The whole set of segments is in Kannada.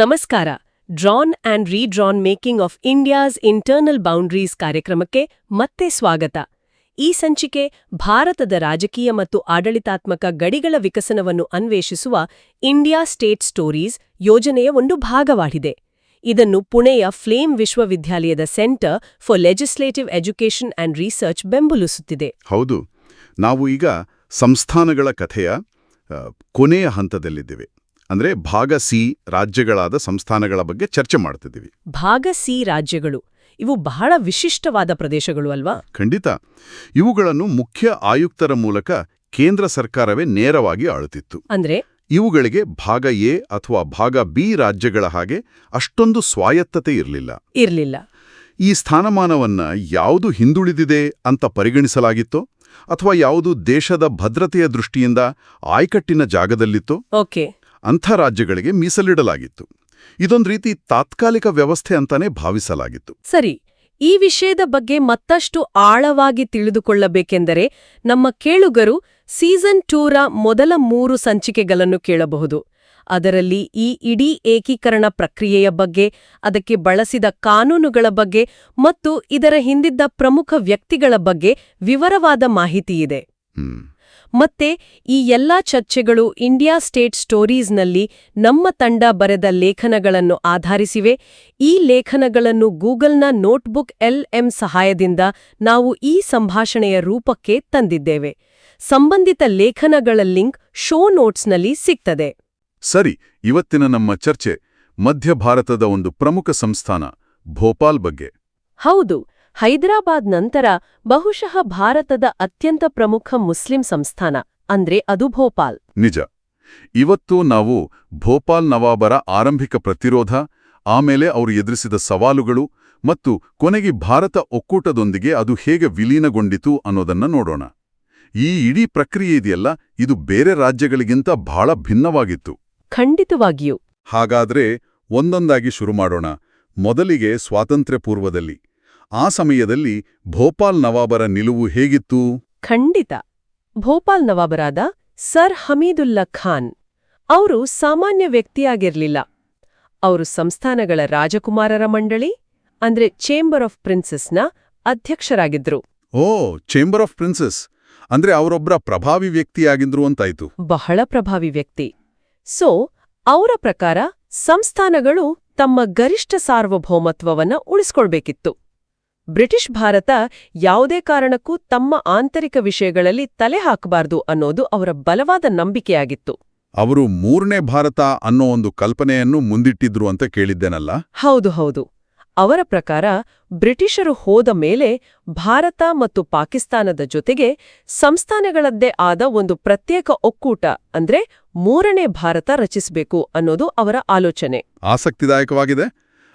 ನಮಸ್ಕಾರ. Drawn and redrawn making of India's internal boundaries ಕಾರ್ಯಕ್ರಮಕ್ಕೆ ಮತ್ತೆ ಸ್ವಾಗತ. ಈ ಸಂಚಿಕೆ ಭಾರತದ ರಾಜಕೀಯ ಮತ್ತು ಆಡಳಿತಾತ್ಮಕ ಗಡಿಗಳ ವಿಕಸನವನ್ನು ಅನ್ವೇಷಿಸುವ ಇಂಡಿಯಾ ಸ್ಟೇಟ್ ಸ್ಟೋರೀಸ್ ಯೋಜನೆಯ ಒಂದು ಭಾಗವಾಗಿದೆ. ಇದನ್ನು ಪುಣೆಯ ಫ್ಲೇಮ್ ವಿಶ್ವವಿದ್ಯಾಲಯದ centre for legislative education and research ಬೆಂಬಲಿಸುತ್ತಿದೆ. ಹೌದು. ನಾವು ಈಗ ಸಂಸ್ಥಾನಗಳ ಕಥೆಯ ಕೊನೆಯ ಹಂತದಲ್ಲಿದ್ದೇವೆ. ಅಂದ್ರೆ ಭಾಗ ಸಿ ರಾಜ್ಯಗಳಾದ ಸಂಸ್ಥಾನಗಳ ಬಗ್ಗೆ ಚರ್ಚೆ ಮಾಡ್ತಿದ್ದೀವಿ. ಭಾಗ ಸಿ ರಾಜ್ಯಗಳು ಇವು ಬಹಳ ವಿಶಿಷ್ಟವಾದ ಪ್ರದೇಶಗಳು ಅಲ್ವಾ? ಖಂಡಿತ. ಇವುಗಳನ್ನು ಮುಖ್ಯ ಆಯುಕ್ತರ ಮೂಲಕ ಕೇಂದ್ರ ಸರ್ಕಾರವೇ ನೇರವಾಗಿ ಆಳುತ್ತಿತ್ತು. ಅಂದ್ರೆ? ಇವುಗಳಿಗೆ ಭಾಗ ಎ ಅಥವಾ ಭಾಗ ಬಿ ರಾಜ್ಯಗಳ ಹಾಗೆ ಅಷ್ಟೊಂದು ಸ್ವಾಯತ್ತತೆ ಇರಲಿಲ್ಲ. ಇರಲಿಲ್ಲ. ಈ ಸ್ಥಾನಮಾನವನ್ನ ಯಾವುದು ಹಿಂದುಳಿದಿದೆ ಅಂತ ಪರಿಗಣಿಸಲಾಗಿತ್ತೋ ಅಥವಾ ಯಾವುದು ದೇಶದ ಭದ್ರತೆಯ ದೃಷ್ಟಿಯಿಂದ ಆಯ್ಕಟ್ಟಿನ ಜಾಗದಲ್ಲಿತ್ತೋ ಓಕೆ. ಅಂಥ ರಾಜ್ಯಗಳಿಗೆ ಮೀಸಲಿಡಲಾಗಿತ್ತು. ಇದೊಂದು ರೀತಿ ತಾತ್ಕಾಲಿಕ ವ್ಯವಸ್ಥೆ ಅಂತಾನೆ ಭಾವಿಸಲಾಗಿತ್ತು. ಸರಿ ಈ ವಿಷಯದ ಬಗ್ಗೆ ಮತ್ತಷ್ಟು ಆಳವಾಗಿ ತಿಳಿದುಕೊಳ್ಳಬೇಕೆಂದರೆ ನಮ್ಮ ಕೇಳುಗರು ಸೀಸನ್ ಟೂರ ಮೊದಲ ಮೂರು ಸಂಚಿಕೆಗಳನ್ನು ಕೇಳಬಹುದು. ಅದರಲ್ಲಿ ಈ ಇಡೀ ಏಕೀಕರಣ ಪ್ರಕ್ರಿಯೆಯ ಬಗ್ಗೆ ಅದಕ್ಕೆ ಬಳಸಿದ ಕಾನೂನುಗಳ ಬಗ್ಗೆ ಮತ್ತು ಇದರ ಹಿಂದಿದ್ದ ಪ್ರಮುಖ ವ್ಯಕ್ತಿಗಳ ಬಗ್ಗೆ ವಿವರವಾದ ಮಾಹಿತಿಯಿದೆ. ಹ್ಮ್. ಮತ್ತೆ ಈ ಎಲ್ಲಾ ಚರ್ಚೆಗಳು ಇಂಡಿಯಾ ಸ್ಟೇಟ್ ಸ್ಟೋರೀಸ್ನಲ್ಲಿ ನಮ್ಮ ತಂಡ ಬರೆದ ಲೇಖನಗಳನ್ನು ಆಧರಿಸಿವೆ. ಈ ಲೇಖನಗಳನ್ನು ಗೂಗಲ್ನ ನೋಟ್ಬುಕ್ ಎಲ್ ಎಂ ಸಹಾಯದಿಂದ ನಾವು ಈ ಸಂಭಾಷಣೆಯ ರೂಪಕ್ಕೆ ತಂದಿದ್ದೇವೆ. ಸಂಬಂಧಿತ ಲೇಖನಗಳ ಲಿಂಕ್ ಶೋ ನೋಟ್ಸ್ನಲ್ಲಿ ಸಿಗ್ತದೆ. ಸರಿ ಇವತ್ತಿನ ನಮ್ಮ ಚರ್ಚೆ ಮಧ್ಯ ಭಾರತದ ಒಂದು ಪ್ರಮುಖ ಸಂಸ್ಥಾನ ಭೋಪಾಲ್ ಬಗ್ಗೆ. ಹೌದು ಹೈದರಾಬಾದ್ ನಂತರ ಬಹುಶಃ ಭಾರತದ ಅತ್ಯಂತ ಪ್ರಮುಖ ಮುಸ್ಲಿಂ ಸಂಸ್ಥಾನ ಅಂದ್ರೆ ಅದು ಭೋಪಾಲ್. ನಿಜ. ಇವತ್ತು ನಾವು ಭೋಪಾಲ್ ನವಾಬರ ಆರಂಭಿಕ ಪ್ರತಿರೋಧ ಆಮೇಲೆ ಅವರು ಎದುರಿಸಿದ ಸವಾಲುಗಳು ಮತ್ತು ಕೊನೆಗೆ ಭಾರತ ಒಕ್ಕೂಟದೊಂದಿಗೆ ಅದು ಹೇಗೆ ವಿಲೀನಗೊಂಡಿತು ಅನ್ನೋದನ್ನ ನೋಡೋಣ. ಈ ಇಡೀ ಪ್ರಕ್ರಿಯೆ ಇದೆಯಲ್ಲ ಇದು ಬೇರೆ ರಾಜ್ಯಗಳಿಗಿಂತ ಬಹಳ ಭಿನ್ನವಾಗಿತ್ತು. ಖಂಡಿತವಾಗಿಯೂ. ಹಾಗಾದ್ರೆ ಒಂದೊಂದಾಗಿ ಶುರು ಮಾಡೋಣ. ಮೊದಲಿಗೆ ಸ್ವಾತಂತ್ರ್ಯ ಪೂರ್ವದಲ್ಲಿ. ಆ ಸಮಯದಲ್ಲಿ ಭೋಪಾಲ್ ನವಾಬರ ನಿಲುವು ಹೇಗಿತ್ತು? ಖಂಡಿತ. ಭೋಪಾಲ್ ನವಾಬರಾದ ಸರ್ ಹಮೀದುಲ್ಲಾ ಖಾನ್. ಅವರು ಸಾಮಾನ್ಯ ವ್ಯಕ್ತಿಯಾಗಿರ್ಲಿಲ್ಲ. ಅವರು ಸಂಸ್ಥಾನಗಳ ರಾಜಕುಮಾರರ ಮಂಡಳಿ ಅಂದ್ರೆ ಚೇಂಬರ್ ಆಫ್ ಪ್ರಿನ್ಸಸ್ನ ಅಧ್ಯಕ್ಷರಾಗಿದ್ರು. ಓ ಚೇಂಬರ್ ಆಫ್ ಪ್ರಿನ್ಸಸ್. ಅಂದ್ರೆ ಅವರೊಬ್ಬರ ಪ್ರಭಾವಿ ವ್ಯಕ್ತಿಯಾಗಿದ್ರು ಅಂತಾಯ್ತು. ಬಹಳ ಪ್ರಭಾವಿ ವ್ಯಕ್ತಿ. ಸೊ ಅವರ ಪ್ರಕಾರ ಸಂಸ್ಥಾನಗಳು ತಮ್ಮ ಗರಿಷ್ಠ ಸಾರ್ವಭೌಮತ್ವವನ್ನ ಉಳಿಸ್ಕೊಳ್ಬೇಕಿತ್ತು. ಬ್ರಿಟಿಷ್ ಭಾರತ ಯಾವುದೇ ಕಾರಣಕ್ಕೂ ತಮ್ಮ ಆಂತರಿಕ ವಿಷಯಗಳಲ್ಲಿ ತಲೆ ಹಾಕಬಾರದು ಅನ್ನೋದು ಅವರ ಬಲವಾದ ನಂಬಿಕೆಯಾಗಿತ್ತು. ಅವರು ಮೂರನೇ ಭಾರತ ಅನ್ನೋ ಒಂದು ಕಲ್ಪನೆಯನ್ನು ಮುಂದಿಟ್ಟಿದ್ರು ಅಂತ ಕೇಳಿದ್ದೇನಲ್ಲ? ಹೌದು ಹೌದು. ಅವರ ಪ್ರಕಾರ ಬ್ರಿಟಿಷರು ಹೋದ ಮೇಲೆ ಭಾರತ ಮತ್ತು ಪಾಕಿಸ್ತಾನದ ಜೊತೆಗೆ ಸಂಸ್ಥಾನಗಳದ್ದೇ ಆದ ಒಂದು ಪ್ರತ್ಯೇಕ ಒಕ್ಕೂಟ ಅಂದ್ರೆ ಮೂರನೇ ಭಾರತ ರಚಿಸಬೇಕು ಅನ್ನೋದು ಅವರ ಆಲೋಚನೆ. ಆಸಕ್ತಿದಾಯಕವಾಗಿದೆ.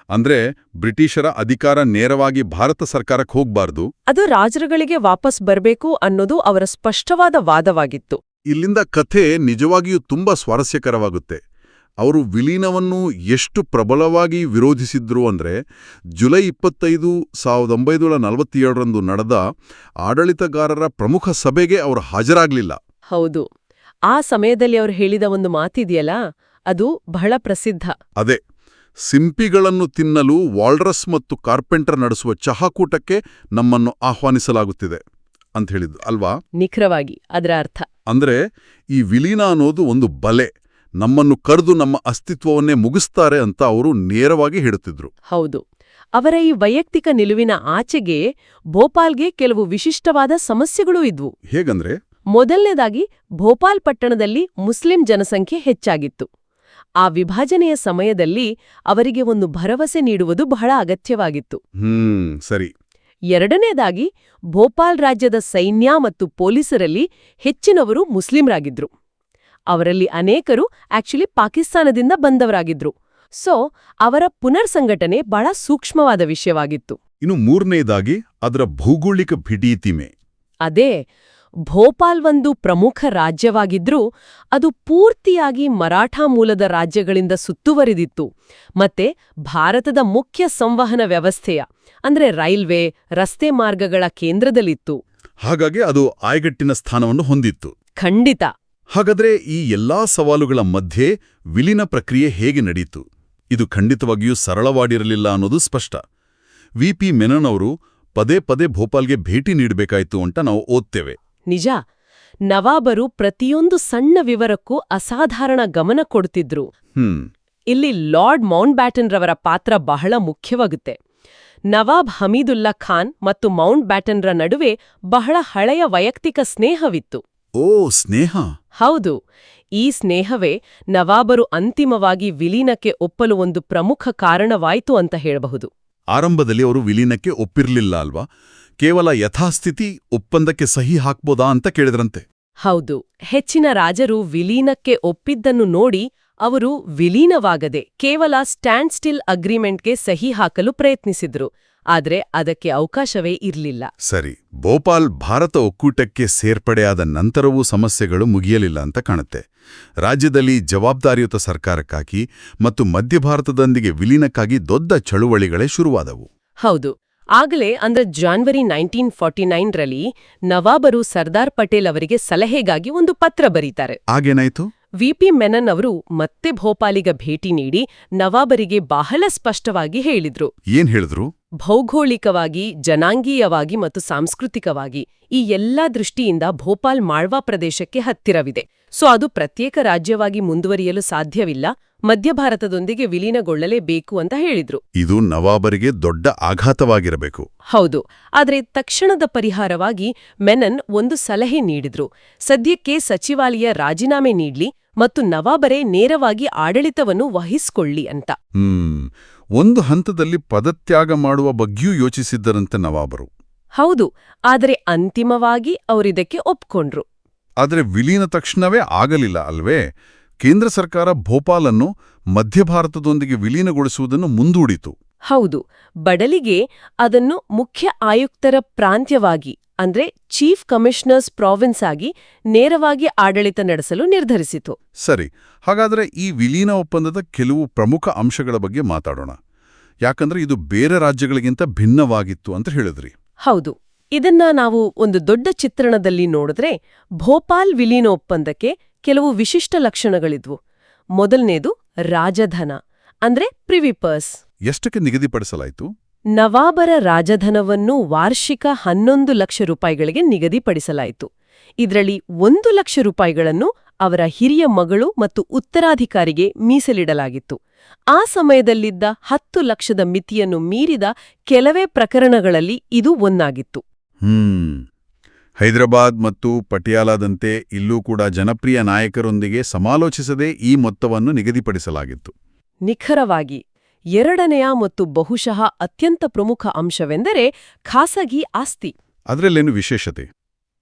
ಅಂದ್ರೆ ಬ್ರಿಟಿಷರ ಅಧಿಕಾರ ನೇರವಾಗಿ ಭಾರತ ಸರ್ಕಾರಕ್ಕೆ ಹೋಗ್ಬಾರ್ದು? ಅದು ರಾಜರುಗಳಿಗೆ ವಾಪಸ್ ಬರಬೇಕು ಅನ್ನೋದು ಅವರ ಸ್ಪಷ್ಟವಾದ ವಾದವಾಗಿತ್ತು. ಇಲ್ಲಿಂದ ಕಥೆ ನಿಜವಾಗಿಯೂ ತುಂಬಾ ಸ್ವಾರಸ್ಯಕರವಾಗುತ್ತೆ. ಅವರು ವಿಲೀನವನ್ನು ಎಷ್ಟು ಪ್ರಬಲವಾಗಿ ವಿರೋಧಿಸಿದ್ರು ಅಂದ್ರೆ ಜುಲೈ ಇಪ್ಪತ್ತೈದು ಸಾವಿರದ ಒಂಬೈನೂರ ನಲವತ್ತೇಳರಂದು ನಡೆದ ಆಡಳಿತಗಾರರ ಪ್ರಮುಖ ಸಭೆಗೆ ಅವರು ಹಾಜರಾಗಲಿಲ್ಲ. ಹೌದು. ಆ ಸಮಯದಲ್ಲಿ ಅವರು ಹೇಳಿದ ಒಂದು ಮಾತಿದೆಯಲ್ಲ ಅದು ಬಹಳ ಪ್ರಸಿದ್ಧ. ಅದೇ. ಸಿಂಪಿಗಳನ್ನು ತಿನ್ನಲು ವಾಲ್ರಸ್ ಮತ್ತು ಕಾರ್ಪೆಂಟರ್ ನಡೆಸುವ ಚಹಾಕೂಟಕ್ಕೆ ನಮ್ಮನ್ನು ಆಹ್ವಾನಿಸಲಾಗುತ್ತಿದೆ ಅಂತ ಹೇಳಿದ್ದು ಅಲ್ವಾ? ನಿಖರವಾಗಿ ಅದರ ಅರ್ಥ. ಅಂದ್ರೆ ಈ ವಿಲೀನ ಅನ್ನೋದು ಒಂದು ಬಲೆ. ನಮ್ಮನ್ನು ಕರೆದು ನಮ್ಮ ಅಸ್ತಿತ್ವವನ್ನೇ ಮುಗಿಸ್ತಾರೆ ಅಂತ ಅವರು ನೇರವಾಗಿ ಹೇಳುತ್ತಿದ್ರು. ಹೌದು. ಅವರ ಈ ವೈಯಕ್ತಿಕ ನಿಲುವಿನ ಆಚೆಗೆ ಭೋಪಾಲ್ಗೆ ಕೆಲವು ವಿಶಿಷ್ಟವಾದ ಸಮಸ್ಯೆಗಳೂ ಇದ್ವು. ಹೇಗಂದ್ರೆ? ಮೊದಲನೇದಾಗಿ ಭೋಪಾಲ್ ಪಟ್ಟಣದಲ್ಲಿ ಮುಸ್ಲಿಂ ಜನಸಂಖ್ಯೆ ಹೆಚ್ಚಾಗಿತ್ತು. ಆ ವಿಭಜನೆಯ ಸಮಯದಲ್ಲಿ ಅವರಿಗೆ ಒಂದು ಭರವಸೆ ನೀಡುವುದು ಬಹಳ ಅಗತ್ಯವಾಗಿತ್ತು. ಹ್ಮ್ ಸರಿ. ಎರಡನೇದಾಗಿ ಭೋಪಾಲ್ ರಾಜ್ಯದ ಸೈನ್ಯ ಮತ್ತು ಪೊಲೀಸರಲ್ಲಿ ಹೆಚ್ಚಿನವರು ಮುಸ್ಲಿಂರಾಗಿದ್ರು ಅವರಲ್ಲಿ ಅನೇಕರು ಆಕ್ಚುಲಿ ಪಾಕಿಸ್ತಾನದಿಂದ ಬಂದವರಾಗಿದ್ರು. ಸೊ ಅವರ ಪುನರ್ ಸಂಘಟನೆ ಬಹಳ ಸೂಕ್ಷ್ಮವಾದ ವಿಷಯವಾಗಿತ್ತು. ಇನ್ನು ಮೂರನೇದಾಗಿ ಅದರ ಭೌಗೋಳಿಕ ಭಿಡೀತಿಮೆ ಅದೇ ಭೋಪಾಲ್ ಒಂದು ಪ್ರಮುಖ ರಾಜ್ಯವಾಗಿದ್ರೂ ಅದು ಪೂರ್ತಿಯಾಗಿ ಮರಾಠಾ ಮೂಲದ ರಾಜ್ಯಗಳಿಂದ ಸುತ್ತುವರಿದಿತ್ತು. ಮತ್ತೆ ಭಾರತದ ಮುಖ್ಯ ಸಂವಹನ ವ್ಯವಸ್ಥೆಯ ಅಂದ್ರೆ ರೈಲ್ವೆ ರಸ್ತೆ ಮಾರ್ಗಗಳ ಕೇಂದ್ರದಲ್ಲಿತ್ತು. ಹಾಗಾಗಿ ಅದು ಆಯ್ಗಟ್ಟಿನ ಸ್ಥಾನವನ್ನು ಹೊಂದಿತ್ತು. ಖಂಡಿತ. ಹಾಗಾದ್ರೆ ಈ ಎಲ್ಲಾ ಸವಾಲುಗಳ ಮಧ್ಯೆ ವಿಲೀನ ಪ್ರಕ್ರಿಯೆ ಹೇಗೆ ನಡೆಯಿತು ಇದು ಖಂಡಿತವಾಗಿಯೂ ಸರಳವಾಡಿರಲಿಲ್ಲ ಅನ್ನೋದು ಸ್ಪಷ್ಟ. ವಿ ಪಿ ಮೆನನ್ ಅವರು ಪದೇ ಪದೇ ಭೋಪಾಲ್ಗೆ ಭೇಟಿ ನೀಡಬೇಕಾಯಿತು ಅಂತ ನಾವು ಓದ್ತೇವೆ. ನಿಜ ನವಾಬರು ಪ್ರತಿಯೊಂದು ಸಣ್ಣ ವಿವರಕ್ಕೂ ಅಸಾಧಾರಣ ಗಮನ ಕೊಡ್ತಿದ್ರು. ಹ್ಮ್. ಇಲ್ಲಿ ಲಾರ್ಡ್ ಮೌಂಟ್ ಬ್ಯಾಟನ್ ರವರ ಪಾತ್ರ ಬಹಳ ಮುಖ್ಯವಾಗುತ್ತೆ. ನವಾಬ್ ಹಮೀದುಲ್ಲಾ ಖಾನ್ ಮತ್ತು ಮೌಂಟ್ ಬ್ಯಾಟನ್ರ ನಡುವೆ ಬಹಳ ಹಳೆಯ ವೈಯಕ್ತಿಕ ಸ್ನೇಹವಿತ್ತು. ಓ ಸ್ನೇಹ. ಹೌದು ಈ ಸ್ನೇಹವೇ ನವಾಬರು ಅಂತಿಮವಾಗಿ ವಿಲೀನಕ್ಕೆ ಒಪ್ಪಲು ಒಂದು ಪ್ರಮುಖ ಕಾರಣವಾಯಿತು ಅಂತ ಹೇಳಬಹುದು. ಆರಂಭದಲ್ಲಿ ಅವರು ವಿಲೀನಕ್ಕೆ ಒಪ್ಪಿರಲಿಲ್ಲ ಅಲ್ವಾ? ಕೇವಲ ಯಥಾಸ್ಥಿತಿ ಒಪ್ಪಂದಕ್ಕೆ ಸಹಿ ಹಾಕ್ಬೋದಾ ಅಂತ ಕೇಳಿದ್ರಂತೆ. ಹೌದು ಹೆಚ್ಚಿನ ರಾಜರು ವಿಲೀನಕ್ಕೆ ಒಪ್ಪಿದ್ದನ್ನು ನೋಡಿ ಅವರು ವಿಲೀನವಾಗದೆ ಕೇವಲ ಸ್ಟ್ಯಾಂಡ್ ಸ್ಟಿಲ್ ಅಗ್ರಿಮೆಂಟ್ಗೆ ಸಹಿ ಹಾಕಲು ಪ್ರಯತ್ನಿಸಿದ್ರು ಆದರೆ ಅದಕ್ಕೆ ಅವಕಾಶವೇ ಇರಲಿಲ್ಲ. ಸರಿ ಭೋಪಾಲ್ ಭಾರತ ಒಕ್ಕೂಟಕ್ಕೆ ಸೇರ್ಪಡೆಯಾದ ನಂತರವೂ ಸಮಸ್ಯೆಗಳು ಮುಗಿಯಲಿಲ್ಲ ಅಂತ ಕಾಣುತ್ತೆ. ರಾಜ್ಯದಲ್ಲಿ ಜವಾಬ್ದಾರಿಯುತ ಸರ್ಕಾರಕ್ಕಾಗಿ ಮತ್ತು ಮಧ್ಯ ಭಾರತದೊಂದಿಗೆ ವಿಲೀನಕ್ಕಾಗಿ ದೊಡ್ಡ ಚಳುವಳಿಗಳೇ ಶುರುವಾದವು. ಹೌದು ಆಗಲೇ ಅಂದ್ರೆ ಜಾನ್ವರಿ ನೈನ್ಟೀನ್ ಫಾರ್ಟಿ ನೈನ್ರಲ್ಲಿ ನವಾಬರು ಸರ್ದಾರ್ ಪಟೇಲ್ ಅವರಿಗೆ ಸಲಹೆಗಾಗಿ ಒಂದು ಪತ್ರ ಬರೀತಾರೆ. ಆಗೇನಾಯ್ತು ವಿಪಿ ಮೆನನ್ ಅವರು ಮತ್ತೆ ಭೋಪಾಲಿಗ ಭೇಟಿ ನೀಡಿ ನವಾಬರಿಗೆ ಬಹಳ ಸ್ಪಷ್ಟವಾಗಿ ಹೇಳಿದ್ರು. ಏನ್ ಹೇಳಿದ್ರು? ಭೌಗೋಳಿಕವಾಗಿ ಜನಾಂಗೀಯವಾಗಿ ಮತ್ತು ಸಾಂಸ್ಕೃತಿಕವಾಗಿ ಈ ಎಲ್ಲಾ ದೃಷ್ಟಿಯಿಂದ ಭೋಪಾಲ್ ಮಾಳ್ವಾ ಪ್ರದೇಶಕ್ಕೆ ಹತ್ತಿರವಿದೆ. ಸೊ ಅದು ಪ್ರತ್ಯೇಕ ರಾಜ್ಯವಾಗಿ ಮುಂದುವರಿಯಲು ಸಾಧ್ಯವಿಲ್ಲ ಮಧ್ಯ ಭಾರತದೊಂದಿಗೆ ವಿಲೀನಗೊಳ್ಳಲೇಬೇಕು ಅಂತ ಹೇಳಿದ್ರು. ಇದು ನವಾಬರಿಗೆ ದೊಡ್ಡ ಆಘಾತವಾಗಿರಬೇಕು. ಹೌದು ಆದರೆ ತಕ್ಷಣದ ಪರಿಹಾರವಾಗಿ ಮೆನನ್ ಒಂದು ಸಲಹೆ ನೀಡಿದ್ರು. ಸದ್ಯಕ್ಕೆ ಸಚಿವಾಲಯ ರಾಜೀನಾಮೆ ನೀಡ್ಲಿ ಮತ್ತು ನವಾಬರೇ ನೇರವಾಗಿ ಆಡಳಿತವನ್ನು ವಹಿಸ್ಕೊಳ್ಳಿ ಅಂತ. ಹ್ಮ್ ಒಂದು ಹಂತದಲ್ಲಿ ಪದತ್ಯಾಗ ಮಾಡುವ ಬಗ್ಗೆಯೂ ಯೋಚಿಸಿದ್ದರಂತೆ ನವಾಬರು. ಹೌದು ಆದರೆ ಅಂತಿಮವಾಗಿ ಅವರಿದಕ್ಕೆ ಒಪ್ಕೊಂಡ್ರು. ಆದರೆ ವಿಲೀನ ತಕ್ಷಣವೇ ಆಗಲಿಲ್ಲ ಅಲ್ವೇ? ಕೇಂದ್ರ ಸರ್ಕಾರ ಭೋಪಾಲನ್ನು ಮಧ್ಯ ಭಾರತದೊಂದಿಗೆ ವಿಲೀನಗೊಳಿಸುವುದನ್ನು ಮುಂದೂಡಿತು. ಹೌದು. ಬಡಲಿಗೆ ಅದನ್ನು ಮುಖ್ಯ ಆಯುಕ್ತರ ಪ್ರಾಂತ್ಯವಾಗಿ ಅಂದ್ರೆ ಚೀಫ್ ಕಮಿಷನರ್ಸ್ ಪ್ರಾವಿನ್ಸ್ ಆಗಿ ನೇರವಾಗಿ ಆಡಳಿತ ನಡೆಸಲು ನಿರ್ಧರಿಸಿತು. ಸರಿ. ಹಾಗಾದರೆ ಈ ವಿಲೀನ ಒಪ್ಪಂದದ ಕೆಲವು ಪ್ರಮುಖ ಅಂಶಗಳ ಬಗ್ಗೆ ಮಾತಾಡೋಣ. ಯಾಕಂದ್ರೆ ಇದು ಬೇರೆ ರಾಜ್ಯಗಳಿಗಿಂತ ಭಿನ್ನವಾಗಿತ್ತು ಅಂತ ಹೇಳಿದ್ರಿ. ಹೌದು. ಇದನ್ನ ನಾವು ಒಂದು ದೊಡ್ಡ ಚಿತ್ರಣದಲ್ಲಿ ನೋಡಿದ್ರೆ ಭೋಪಾಲ್ ವಿಲೀನ ಒಪ್ಪಂದಕ್ಕೆ ಕೆಲವು ವಿಶಿಷ್ಟ ಲಕ್ಷಣಗಳಿದ್ವು. ಮೊದಲನೇದು ರಾಜಧನ ಅಂದ್ರೆ ಪ್ರಿವಿಪರ್ಸ್ ಎಷ್ಟಕ್ಕೆ ನಿಗದಿಪಡಿಸಲಾಯಿತು? ನವಾಬರ ರಾಜಧನವನ್ನು ವಾರ್ಷಿಕ ಹನ್ನೊಂದು ಲಕ್ಷ ರೂಪಾಯಿಗಳಿಗೆ ನಿಗದಿಪಡಿಸಲಾಯಿತು. ಇದರಲ್ಲಿ ಒಂದು ಲಕ್ಷ ರೂಪಾಯಿಗಳನ್ನು ಅವರ ಹಿರಿಯ ಮಗಳು ಮತ್ತು ಉತ್ತರಾಧಿಕಾರಿಗೆ ಮೀಸಲಿಡಲಾಗಿತ್ತು. ಆ ಸಮಯದಲ್ಲಿದ್ದ ಹತ್ತು ಲಕ್ಷದ ಮಿತಿಯನ್ನು ಮೀರಿದ ಕೆಲವೇ ಪ್ರಕರಣಗಳಲ್ಲಿ ಇದು ಒಂದಾಗಿತ್ತು. ಹ್ಮ್. ಹೈದರಾಬಾದ್ ಮತ್ತು ಪಟಿಯಾಲಾದಂತೆ ಇಲ್ಲೂ ಕೂಡ ಜನಪ್ರಿಯ ನಾಯಕರೊಂದಿಗೆ ಸಮಾಲೋಚಿಸದೆ ಈ ಮೊತ್ತವನ್ನು ನಿಗದಿಪಡಿಸಲಾಗಿತ್ತು. ನಿಖರವಾಗಿ ಎರಡನೆಯ ಮತ್ತು ಬಹುಶಃ ಅತ್ಯಂತ ಪ್ರಮುಖ ಅಂಶವೆಂದರೆ ಖಾಸಗಿ ಆಸ್ತಿ. ಅದರಲ್ಲೇನು ವಿಶೇಷತೆ?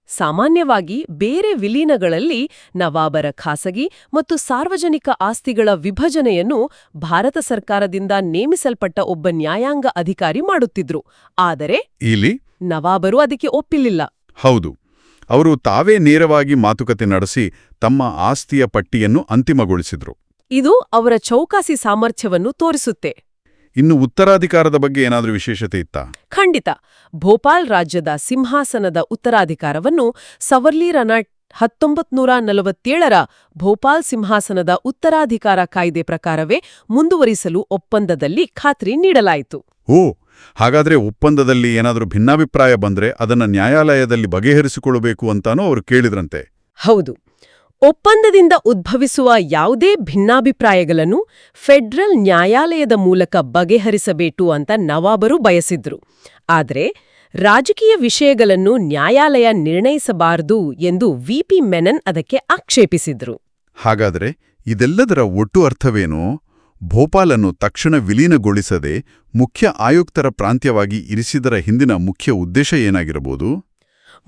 ಸಾಮಾನ್ಯವಾಗಿ ಬೇರೆ ವಿಲೀನಗಳಲ್ಲಿ ನವಾಬರ ಖಾಸಗಿ ಮತ್ತು ಸಾರ್ವಜನಿಕ ಆಸ್ತಿಗಳ ವಿಭಜನೆಯನ್ನು ಭಾರತ ಸರ್ಕಾರದಿಂದ ನೇಮಿಸಲ್ಪಟ್ಟ ಒಬ್ಬ ನ್ಯಾಯಾಂಗ ಅಧಿಕಾರಿ ಮಾಡುತ್ತಿದ್ರು. ಆದರೆ ಇಲ್ಲಿ ನವಾಬರು ಅದಕ್ಕೆ ಒಪ್ಪಿಲಿಲ್ಲ. ಹೌದು. ಅವರು ತಾವೇ ನೇರವಾಗಿ ಮಾತುಕತೆ ನಡೆಸಿ ತಮ್ಮ ಆಸ್ತಿಯ ಪಟ್ಟಿಯನ್ನು ಅಂತಿಮಗೊಳಿಸಿದ್ರು. ಇದು ಅವರ ಚೌಕಾಸಿ ಸಾಮರ್ಥ್ಯವನ್ನು ತೋರಿಸುತ್ತೆ. ಇನ್ನು ಉತ್ತರಾಧಿಕಾರದ ಬಗ್ಗೆ ಏನಾದರೂ ವಿಶೇಷತೆ ಇತ್ತಾ? ಖಂಡಿತ. ಭೋಪಾಲ್ ರಾಜ್ಯದ ಸಿಂಹಾಸನದ ಉತ್ತರಾಧಿಕಾರವನ್ನು ಸವರ್ಲಿ ರನಾಟ್ ಹತ್ತೊಂಬತ್ ನೂರ ನಲವತ್ತೇಳರ ಭೋಪಾಲ್ ಸಿಂಹಾಸನದ ಉತ್ತರಾಧಿಕಾರ ಕಾಯ್ದೆ ಪ್ರಕಾರವೇ ಮುಂದುವರಿಸಲು ಒಪ್ಪಂದದಲ್ಲಿ ಖಾತ್ರಿ ನೀಡಲಾಯಿತು. ಓ ಹಾಗಾದ್ರೆ ಒಪ್ಪಂದದಲ್ಲಿ ಏನಾದರೂ ಭಿನ್ನಾಭಿಪ್ರಾಯ ಬಂದ್ರೆ ಅದನ್ನ ನ್ಯಾಯಾಲಯದಲ್ಲಿ ಬಗೆಹರಿಸಿಕೊಳ್ಳಬೇಕು ಅಂತಾನೂ ಅವರು ಕೇಳಿದ್ರಂತೆ. ಹೌದು. ಒಪ್ಪಂದದಿಂದ ಉದ್ಭವಿಸುವ ಯಾವುದೇ ಭಿನ್ನಾಭಿಪ್ರಾಯಗಳನ್ನು ಫೆಡರಲ್ ನ್ಯಾಯಾಲಯದ ಮೂಲಕ ಬಗೆಹರಿಸಬೇಕು ಅಂತ ನವಾಬರು ಬಯಸಿದ್ರು. ಆದರೆ ರಾಜಕೀಯ ವಿಷಯಗಳನ್ನು ನ್ಯಾಯಾಲಯ ನಿರ್ಣಯಿಸಬಾರದು ಎಂದು ವಿಪಿ ಮೆನನ್ ಅದಕ್ಕೆ ಆಕ್ಷೇಪಿಸಿದ್ರು. ಹಾಗಾದ್ರೆ ಇದೆಲ್ಲದರ ಒಟ್ಟು ಅರ್ಥವೇನು? ಭೋಪಾಲನ್ನು ತಕ್ಷಣ ವಿಲೀನಗೊಳಿಸದೆ ಮುಖ್ಯ ಆಯುಕ್ತರ ಪ್ರಾಂತ್ಯವಾಗಿ ಇರಿಸಿದರ ಹಿಂದಿನ ಮುಖ್ಯ ಉದ್ದೇಶ ಏನಾಗಿರಬಹುದು?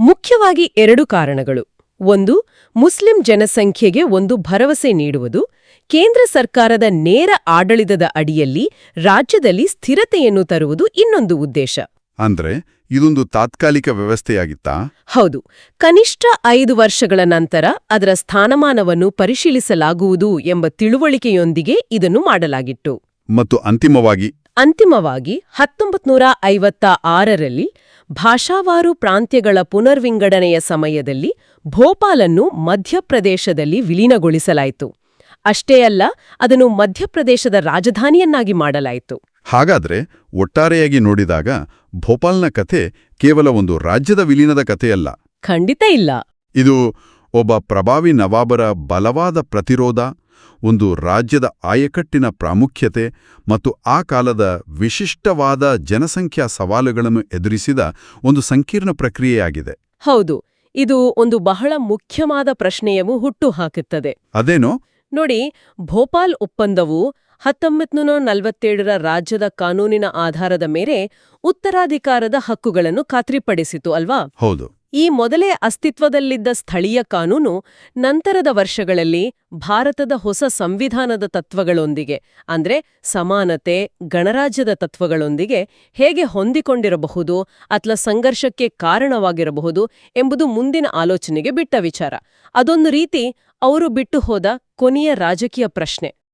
ಮುಖ್ಯವಾಗಿ ಎರಡು ಕಾರಣಗಳು. ಒಂದು, ಮುಸ್ಲಿಂ ಜನಸಂಖ್ಯೆಗೆ ಒಂದು ಭರವಸೆ ನೀಡುವುದು. ಕೇಂದ್ರ ಸರ್ಕಾರದ ನೇರ ಆಡಳಿತದ ಅಡಿಯಲ್ಲಿ ರಾಜ್ಯದಲ್ಲಿ ಸ್ಥಿರತೆಯನ್ನು ತರುವುದು ಇನ್ನೊಂದು ಉದ್ದೇಶ. ಅಂದ್ರೆ ಇದೊಂದು ತಾತ್ಕಾಲಿಕ ವ್ಯವಸ್ಥೆಯಾಗಿತ್ತಾ? ಹೌದು. ಕನಿಷ್ಠ ಐದು ವರ್ಷಗಳ ನಂತರ ಅದರ ಸ್ಥಾನಮಾನವನ್ನು ಪರಿಶೀಲಿಸಲಾಗುವುದು ಎಂಬ ತಿಳುವಳಿಕೆಯೊಂದಿಗೆ ಇದನ್ನು ಮಾಡಲಾಗಿತ್ತು. ಮತ್ತು ಅಂತಿಮವಾಗಿ? ಅಂತಿಮವಾಗಿ ಹತ್ತೊಂಬತ್ನೂರ ಐವತ್ತ ಆರರಲ್ಲಿ ಭಾಷಾವಾರು ಪ್ರಾಂತ್ಯಗಳ ಪುನರ್ವಿಂಗಡಣೆಯ ಸಮಯದಲ್ಲಿ ಭೋಪಾಲನ್ನು ಮಧ್ಯಪ್ರದೇಶದಲ್ಲಿ ವಿಲೀನಗೊಳಿಸಲಾಯಿತು. ಅಷ್ಟೇ ಅಲ್ಲ ಅದನ್ನು ಮಧ್ಯಪ್ರದೇಶದ ರಾಜಧಾನಿಯನ್ನಾಗಿ ಮಾಡಲಾಯಿತು. ಹಾಗಾದ್ರೆ ಒಟ್ಟಾರೆಯಾಗಿ ನೋಡಿದಾಗ ಭೋಪಾಲ್ನ ಕಥೆ ಕೇವಲ ಒಂದು ರಾಜ್ಯದ ವಿಲೀನದ ಕಥೆಯಲ್ಲ. ಖಂಡಿತ ಇಲ್ಲ. ಇದು ಒಬ್ಬ ಪ್ರಭಾವಿ ನವಾಬರ ಬಲವಾದ ಪ್ರತಿರೋಧ ಒಂದು ರಾಜ್ಯದ ಆಯಕಟ್ಟಿನ ಪ್ರಾಮುಖ್ಯತೆ ಮತ್ತು ಆ ಕಾಲದ ವಿಶಿಷ್ಟವಾದ ಜನಸಂಖ್ಯಾ ಸವಾಲುಗಳನ್ನು ಎದುರಿಸಿದ ಒಂದು ಸಂಕೀರ್ಣ ಪ್ರಕ್ರಿಯೆಯಾಗಿದೆ. ಹೌದು ಇದು ಒಂದು ಬಹಳ ಮುಖ್ಯವಾದ ಪ್ರಶ್ನೆಯವು ಹುಟ್ಟು ಹಾಕುತ್ತದೆ. ಅದೇನೋ? ನೋಡಿ ಭೋಪಾಲ್ ಒಪ್ಪಂದವು ಹತ್ತೊಂಬತ್ತು ನಲವತ್ತೇಳರ ರಾಜ್ಯದ ಕಾನೂನಿನ ಆಧಾರದ ಮೇರೆ ಉತ್ತರಾಧಿಕಾರದ ಹಕ್ಕುಗಳನ್ನು ಖಾತ್ರಿಪಡಿಸಿತು ಅಲ್ವಾ? ಹೌದು. ಈ ಮೊದಲೇ ಅಸ್ತಿತ್ವದಲ್ಲಿದ್ದ ಸ್ಥಳೀಯ ಕಾನೂನು ನಂತರದ ವರ್ಷಗಳಲ್ಲಿ ಭಾರತದ ಹೊಸ ಸಂವಿಧಾನದ ತತ್ವಗಳೊಂದಿಗೆ ಅಂದ್ರೆ ಸಮಾನತೆ ಗಣರಾಜ್ಯದ ತತ್ವಗಳೊಂದಿಗೆ ಹೇಗೆ ಹೊಂದಿಕೊಂಡಿರಬಹುದು ಅಥವಾ ಸಂಘರ್ಷಕ್ಕೆ ಕಾರಣವಾಗಿರಬಹುದು ಎಂಬುದು ಮುಂದಿನ ಆಲೋಚನೆಗೆ ಬಿಟ್ಟ ವಿಚಾರ. ಅದೊಂದು ರೀತಿ ಅವರು ಬಿಟ್ಟು ಹೋದ ಕೊನೆಯ ರಾಜಕೀಯ ಪ್ರಶ್ನೆ.